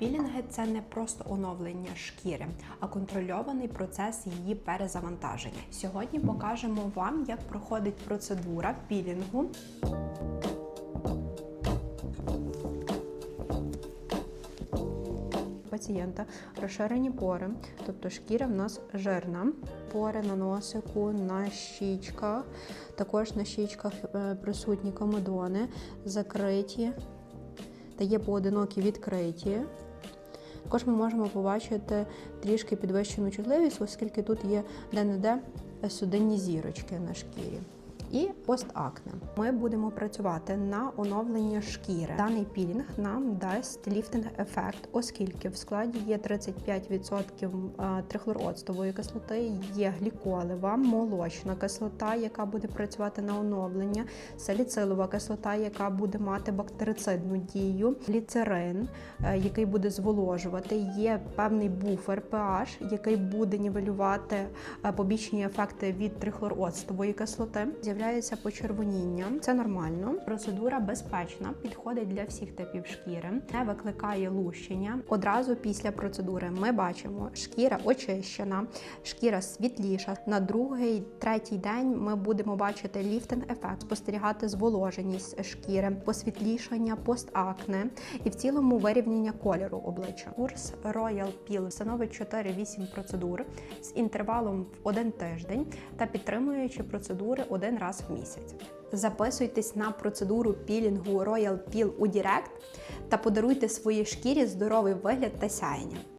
Пілінги це не просто оновлення шкіри, а контрольований процес її перезавантаження. Сьогодні покажемо вам, як проходить процедура пілінгу. Пацієнта розширені пори, тобто шкіра в нас жирна, пори на носику, на щічках, також на щічках е, присутні комедони, закриті та є поодинокі відкриті. Також ми можемо побачити трішки підвищену чутливість, оскільки тут є де-не-де судинні зірочки на шкірі. І постакне. Ми будемо працювати на оновлення шкіри. Даний пілінг нам дасть ліфтинг-ефект, оскільки в складі є 35% трихлороцтової кислоти, є гліколева, молочна кислота, яка буде працювати на оновлення, саліцилова кислота, яка буде мати бактерицидну дію, гліцерин, е, який буде зволожувати. Є певний буфер pH, який буде нівелювати е, побічні ефекти від трихлороцтової кислоти. З'являється почервоніння, це нормально. Процедура безпечна, підходить для всіх типів шкіри, не викликає лущення. Одразу після процедури ми бачимо, шкіра очищена, шкіра світліша. На другий, третій день ми будемо бачити ліфтинг ефект, спостерігати зволоженість шкіри, посвітлішання, постакне і в цілому вирівняння кольору обличчя. Курс Royal Peel становить 4-8 процедур з інтервалом в один тиждень та підтримуючи процедури один раз в місяць. Записуйтесь на процедуру пілінгу Royal Peel у Direct та подаруйте своїй шкірі здоровий вигляд та сяєння.